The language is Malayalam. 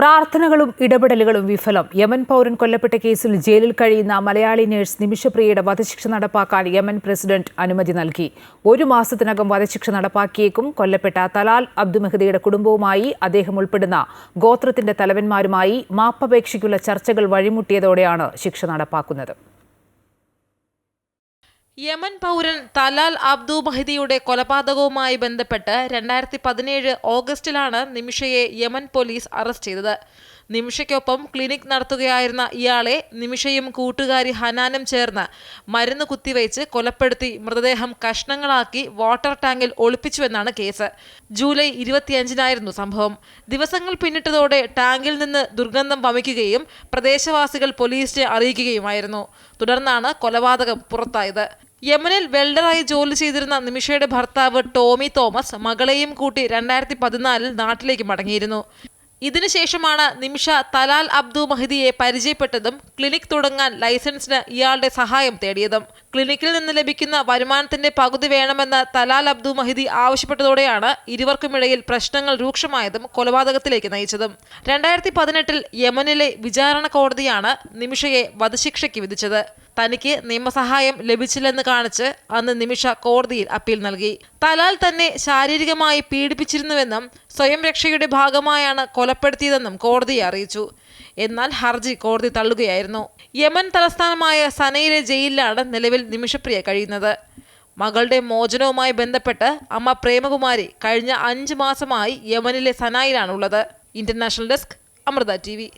പ്രാർത്ഥനകളും ഇടപെടലുകളും വിഫലം. യമൻ പൗരൻ കൊല്ലപ്പെട്ട കേസിൽ ജയിലിൽ കഴിയുന്ന മലയാളി നഴ്സ് നിമിഷപ്രിയയുടെ വധശിക്ഷ നടപ്പാക്കാൻ യമൻ പ്രസിഡന്റ് അനുമതി നൽകി. ഒരു മാസത്തിനകം വധശിക്ഷ നടപ്പാക്കിയേക്കും. കൊല്ലപ്പെട്ട തലാൽ അബ്ദുമെഹദിയുടെ കുടുംബവുമായി അദ്ദേഹം ഉൾപ്പെടുന്ന ഗോത്രത്തിന്റെ തലവന്മാരുമായി മാപ്പപേക്ഷയ്ക്കുള്ള ചർച്ചകൾ വഴിമുട്ടിയതോടെയാണ് ശിക്ഷ നടപ്പാക്കുന്നത്. യമൻ പൗരൻ തലാൽ അബ്ദു മഹിദിയുടെ കൊലപാതകവുമായി ബന്ധപ്പെട്ട് രണ്ടായിരത്തി പതിനേഴ് ഓഗസ്റ്റിലാണ് നിമിഷയെ യമൻ പോലീസ് അറസ്റ്റ് ചെയ്തത്. നിമിഷയ്ക്കൊപ്പം ക്ലിനിക് നടത്തുകയായിരുന്ന ഇയാളെ നിമിഷയും കൂട്ടുകാരി ഹനാനും ചേർന്ന് മരുന്ന് കുത്തിവെച്ച് കൊലപ്പെടുത്തി മൃതദേഹം കഷ്ണങ്ങളാക്കി വാട്ടർ ടാങ്കിൽ ഒളിപ്പിച്ചുവെന്നാണ് കേസ്. ജൂലൈ ഇരുപത്തിയഞ്ചിനായിരുന്നു സംഭവം. ദിവസങ്ങൾ പിന്നിട്ടതോടെ ടാങ്കിൽ നിന്ന് ദുർഗന്ധം വമിക്കുകയും പ്രദേശവാസികൾ പോലീസിനെ അറിയിക്കുകയുമായിരുന്നു. തുടർന്നാണ് കൊലപാതകം പുറത്തായത്. യമനിൽ വെൽഡറായി ജോലി ചെയ്തിരുന്ന നിമിഷയുടെ ഭർത്താവ് ടോമി തോമസ് മകളെയും കൂട്ടി രണ്ടായിരത്തി പതിനാലിൽ നാട്ടിലേക്ക് മടങ്ങിയിരുന്നു. ഇതിനുശേഷമാണ് നിമിഷ തലാൽ അബ്ദു മഹിദിയെ പരിചയപ്പെട്ടതും ക്ലിനിക് തുടങ്ങാൻ ലൈസൻസിന് ഇയാളുടെ സഹായം തേടിയതും. ക്ലിനിക്കിൽ നിന്ന് ലഭിക്കുന്ന വരുമാനത്തിന്റെ പകുതി വേണമെന്ന് തലാൽ അബ്ദു മഹിദി ആവശ്യപ്പെട്ടതോടെയാണ് ഇരുവർക്കുമിടയിൽ പ്രശ്നങ്ങൾ രൂക്ഷമായതും കൊലപാതകത്തിലേക്ക് നയിച്ചതും. രണ്ടായിരത്തി പതിനെട്ടിൽ യമനിലെ വിചാരണ കോടതിയാണ് നിമിഷയെ വധശിക്ഷയ്ക്ക് വിധിച്ചത്. തനിക്ക് നിയമസഹായം ലഭിച്ചില്ലെന്ന് കാണിച്ച് അന്ന് നിമിഷ കോടതിയിൽ അപ്പീൽ നൽകി. തലാൽ തന്നെ ശാരീരികമായി പീഡിപ്പിച്ചിരുന്നുവെന്നും സ്വയം രക്ഷയുടെ ഭാഗമായാണ് കൊലപ്പെടുത്തിയതെന്നും കോടതിയെ അറിയിച്ചു. എന്നാൽ ഹർജി കോടതി തള്ളുകയായിരുന്നു. യമൻ തലസ്ഥാനമായ സനയിലെ ജയിലിലാണ് നിലവിൽ നിമിഷപ്രിയ കഴിയുന്നത്. മകളുടെ മോചനവുമായി ബന്ധപ്പെട്ട് അമ്മ പ്രേമകുമാരി കഴിഞ്ഞ അഞ്ച് മാസമായി യമനിലെ സനായിലാണുള്ളത്. International desk Amrita T